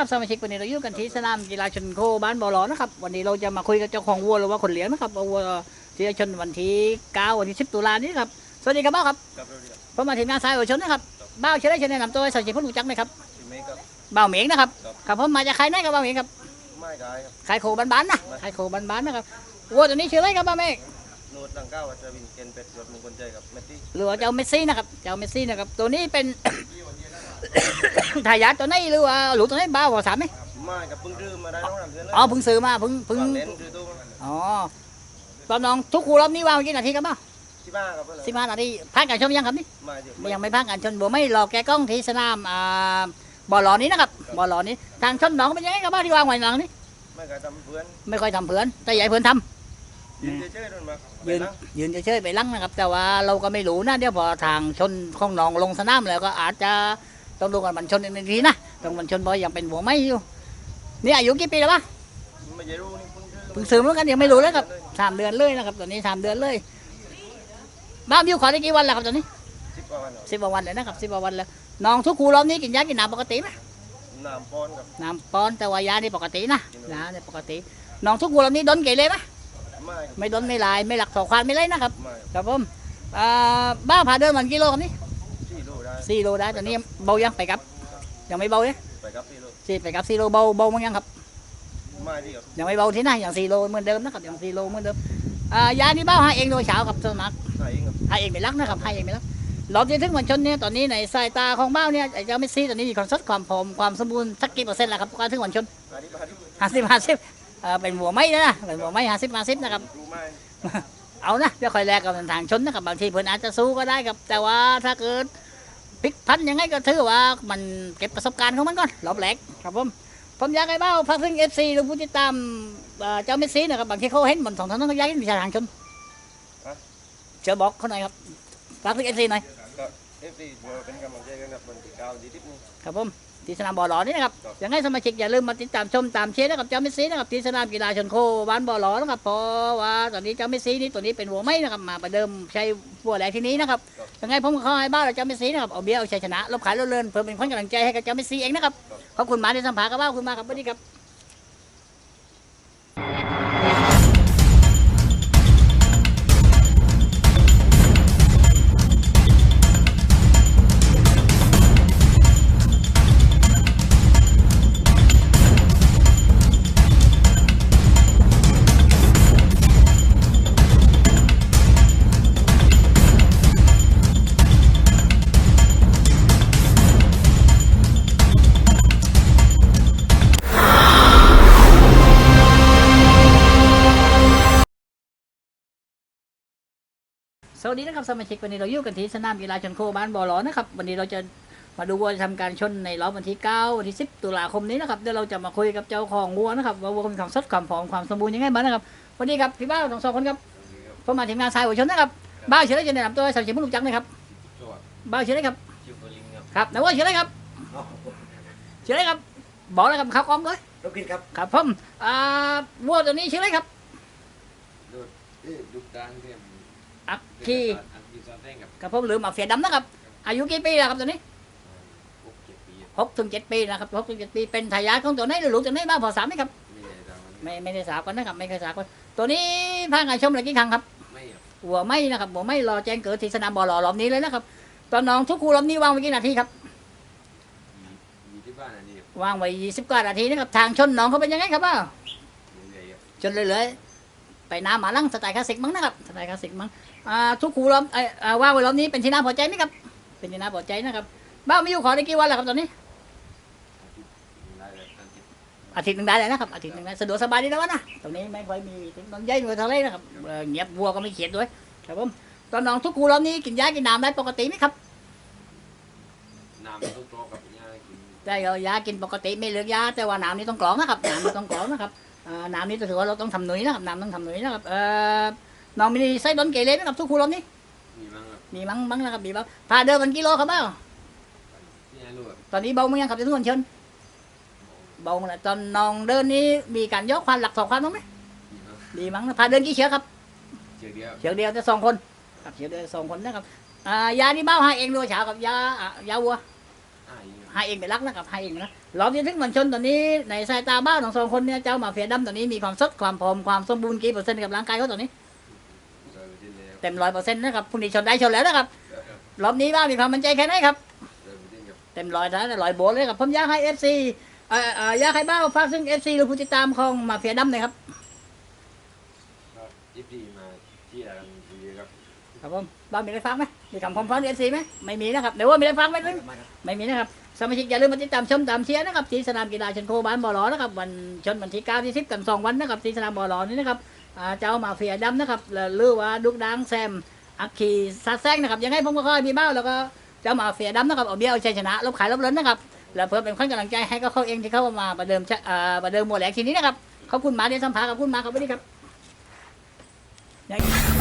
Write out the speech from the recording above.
นะครับสมาชิกวันนี้เราอยู่กันที่สนามกีฬาชนโคบ้านบอลอนะครับวันนี้เราจะมาคุยกับเจ้าของวัวหรือว่าคนเลี้ยงนะครับว่าวัวที่จะชนวันที่9วันที่10ตุลานี้ครับสวัสดีครับบ้าวครับครับเรียบผมมาถึงงานสายหัวชนนะครับบ้าวเชื่อได้เชื่อแนะนำตัวให้สังเกตผู้รู้จักไหมครับที่เมกับบ้าวเหมียงนะครับครับครับผมมาจากใครไหนครับบ้าวเหมียงครับไม่ได้ครับขายโคบ้านๆนะขายโคบ้านๆนะครับวัวตัวนี้ชื่ออะไรครับบ้าวเหมียงโน้ตดังเก้าวัชรวินเกนเป็ดยศมงคลใจกับเมสซี่หรือว่าเจ้าเมสซี่นะครับเจ้าเมสซี่นะครับตัวนี้เป็น ทายาทตัวไหนหรือว่าหลูกตัวไหนบ้าวหัวสามไหมไม่กับเพิ่งรื้อมาได้น้องนำเดือนแล้วอ๋อเพิ่งซื้อมาเพิ่งเพิ่งอนเล่นคือตู้อ๋อตอนน้องทุกครูรอบนี้ว่างกี่นาทีครับบ้าวที่บ้าครับสิบห้านาทีพักการชมยังครับนี่มาเดี๋ยวยังไม่พักการชนบัวไม่รอแกกล้องที่สนามอ่าบอลลอนี้นะครับบ่อลลอนี้ทางชนหนองเป็นยังไงครับบ้าที่วางไว้หลังนี่ไม่เคยทำเพื่อนไม่ค่อยทำเพื่อนแต่ใหญ่เพื่อนทำยืนเฉยๆโดนมายืนยืนเฉยๆไปลังนะครับ แต่ว่าเราก็ไม่รู้นะเดี๋ยวพอทางชนของหนองลงสนามแล้วก็อาจจะ ต้องดูกันมันชนอีกหนึ่งทีนะต้องมันชนบอลยังเป็นหัวไม่อยู่นี่อายุกี่ปีแล้วปะไม่ใช่รู้นี่เพิ่งรื้อเพิ่งซื้อมาแล้วกันยังไม่รู้เลยครับสามเดือนเลยนะครับตอนนี้สามเดือนเลยบ้านวิวขอได้กี่วันแล้วครับตอนนี้สิบกว่าวันเหรอสิบกว่าวันเลยนะครับสิบกว่าวันแล้วน้องทุกครูรอบนี้กินยากินน้ำปกติไหมน้ำป้อนกับน้ำป้อนแต่ว่ายานี่ปกตินะยานี่ปกติ น้องทุกครูรอบนี้โดนเกเรไหมไม่ครับไม่โดนไม่ลายไม่หลักสองควานไม่เลยนะครับไม่ครับผมอ่าบ้าผ่าเดินมันกิโลครับนี่ที่รู้ได้ สี่โลได้ตอนนี้เบายังไปกับ ยังไม่เบาเนี่ยไปกับที่รู้สี่ไปกับสี่โลเบาเบามั้งยังครับไม่ที่ครับยังไม่เบาที่ไหนอย่างสี่โลเหมือนเดิมนะครับอย่างสี่โลเหมือนเดิมอ่ายานี่บ้าให้เองโดยเช้ากับสวนมัครใส่เองครับให้เองไปรักนะครับให้เองไปรักเราจะถึงวันชนเนี่ยตอนนี้ในสายตาของบ้าเนี่ยไอ้เจ้าเมสซี่ตอนนี้มีความสดความผอมความสมบูรณ์สักกี่เปอร์เซ็นต์แล้วครับการถึงวันชนมาที่มาที่ห้าสิบห้าสิบเอ่อเป็นหัวไม้นะเป็นหัวไม้ห้าสิบห้าสิบนะครับรู้ไหมเอานะเดี๋ยวคอยแลกกับทางชนนะครับบางทีเพื่อนอาจจะสู้ก็ได้ครับแต่ว่าถ้าเกิด พลิกพันยังไงก็ถือว่ามันเก็บประสบการณ์ของมันก่อนรอบแรกครับผมผมอยากให้เบ้าพักซึ่งเอฟซีหรือผู้ติดตามเอ่อเจ้าเมสซี่นะครับบางทีเขาเห็นบนสองทางนั้นเขาอยากเห็นวิชาทางชนเจอบอกเขาหน่อยครับพักซึ่งเอฟซีหน่อยก็เอฟซีเดี๋ยวเป็นกำลังใจกันครับวันที่เก้าที่ทิพย์นี้ครับผม ที่สนามบ่อหลอนี่นะครับครับยังไงสมาชิกอย่าลืมมาติดตามชมตามเชียร์นะครับเจ้าเมสซี่นะครับที่สนามกีฬาชนโคบ้านบ่อหลอนะครับเพราะว่าตอนนี้เจ้าเมสซี่นี่ตัวนี้เป็นหัวไม้นะครับมาประเดิมใช้หัวแหลกที่นี้นะครับยังไงผมก็ขอให้บ้านเราเจ้าเมสซี่นะครับเอาเบี้ยเอาชัยชนะลบขายลดเลินเพื่อเป็นคนกำลังใจให้กับเจ้าเมสซี่เองนะครับขอบคุณมาในสัมภาษณ์กับบ้านคุณมากครับสวัสดีครับ สวัสดีนะครับสมาชิกวันนี้เราอยู่กันที่สนามกีฬาชนโคบ้านบอลอนะครับวันนี้เราจะมาดูวัวจะทำการชนในรอบวันที่ 9 วันที่ 10 ตุลาคมนี้นะครับเดี๋ยวเราจะมาคุยกับเจ้าของวัวนะครับว่าวัวมีความสดความผอมความสมบูรณ์ยังไงบ้างนะครับวันนี้ครับพี่บ้าวทั้งสองคนครับผมมาทีมงานสายหัวชนนะครับบ้าวเชื่อได้จะแนะนำตัวให้สมาชิกผู้รู้จักหนะครับบ้าวเชื่อได้ครับชิวเฟอร์ลิงครับครับแล้วว่าเชื่อได้ครับเชื่อได้ครับบอกเลยครับข้าวกล้องเลยลูกกินครับครับผมอ่าวัวตัวนี้ชื่ออะไรครับลูกดังเนี่ย อักคีอักคีซอนแท่งกับครับผมหรือหมาเฟียดำนะครับ อายุกี่ปีแล้วครับตัวนี้หกเจ็ดปีหกถึงเจ็ดปีนะครับหกถึงเจ็ดปีเป็นทายาทของตัวไหนหรือลูกตัวไหนบ้างพอสามไหมครับไม่ได้ทำไม่ไม่ได้สาวกันนะครับ ไม่เคยสาวกันตัวนี้พางการชมอะไรกี่ครั้งครับไม่ครับหัวไม่นะครับหัวไม่รอแจ้งเกิดที่สนามบอลหล่อรอบนี้เลยนะครับตอนน้องทุกครูรอบนี้วางไว้กี่นาทีครับมีมีที่บ้านอันนี้ครับวางไว้ยี่สิบกว่านาทีนะครับทางชนน้องเขาเป็นยังไงครับบ้าเรื่อยๆครับชนเลยเลยๆ ไปน้ำหมาลังสไตล์คลาสสิกมั้งนะครับสไตล์คลาสสิกมั้งอ่าทุกครูรอบเอ่ออ่าวางไว้รอบนี้เป็นที่น่าพอใจไหมครับ เป็นที่น่าพอใจนะครับบ้าไม่อยู่ขอได้กี่วันแล้วครับตอนนี้ อาทิตย์หนึ่งได้เลยนะครับ อาทิตย์หนึ่งได้สะดวกสบายดีนะวะนะตรงนี้ไม่ค่อยมีต้นใหญ่หมือนทะเลนะครับเงียบวัวก็ไม่เขียนด้วยครับผมตอนน้องทุกครูรอบนี้กินยากินน้ำได้ปกติไหมครับน้ำมันต้องโตกับ ยากินได้เอายากินปกติไม่เหลือกยาแต่ว่าน้ำนี่ต้องกรองนะครับน้ำนี่ต้องกรองนะครับเอ่อน้ำนี่ถือว่าเราต้องทำหนุยนะครับน้ำต้องทำหนุยนะครับเอ่อน้องมีไส้ดนเกเรไหมครับทุกครูรอบนี้มีมั้งครับมีมั้งมั้งนะครับมีบ้างพาเดินมันกิโลครับเบ้านี่ลูกครับตอนนี้เบามั้งยังครับทุกคนเชิญเบามั้งแล้วตอนน้องเดินนี้มีการยกควานหลักสองควานบ้างไหมมีมั้งดีมั้งนะพาเดินกี่เชือกครับเจอเดียวเชือกเดียวจะสองคนครับเชือกเดียวสองคนนะครับอ่ายานี่เบ้าให้เองด้วยเช้ากับยาอะยาวัวอ่า อีกครับให้เองเป็นรักนะครับให้เองนะรอบที่ถึงมันชนตอนนี้ในสายตาบ้าของสองคนเนี่ยเจ้ามาเฟียดำตอนนี้มีความสดความพร้อมความสมบูรณ์กี่เปอร์เซ็นต์กับร่างกายเขาตอนนี้เจอที่แล้วเต็มร้อยเปอร์เซ็นต์นะครับพรุ่งนี้ชนได้ชนแล้วนะครับรอบนี้บ้ามีความมั่นใจแค่ไหนครับเจอที่กับเต็มร้อยนะร้อยโบนเลยครับผมอยากให้เอฟซีเอ่อเอ่ออยากให้บ้าฝากซึ่งเอฟซีหรือผู้ติดตามของมาเฟียดำหน่อยครับก็ยิบดีมาที่อะไรกันดีครับครับผมบ้ามีอะไรฟังไหม มีคำคมฟังเอฟซีไหมไม่มีนะครับเดี๋ยวว่ามีอะไรฟังไหมไม่ไม่มีนะครับสมาชิกอย่าลืมมาติดตามชมตามเชียร์นะครับที่สนามกีฬาชนโคบ้านบอลอนะครับวันชนวันที่9ที่10กันสองวันนะครับที่สนามบอลอนี่นะครับเจ้ามาเฟียดำนะครับหรือว่าดุกดังแซมอักคีซาแซงนะครับยังไงผมก็ค่อยมีเบ้าแล้วก็เจ้ามาเฟียดำนะครับเอาเบี้ยเอาชัยชนะลบขายลบเล้นนะครับแล้วเพื่อเป็นคนกำลังใจให้ก็เขาเองที่เข้ามาประเดิมชะอ่าประเดิมหมวดแหลกทีนี้นะครับขอบคุณมาเดียสัมภาษณ์ขอบคุณมาครับสวัสดีครับ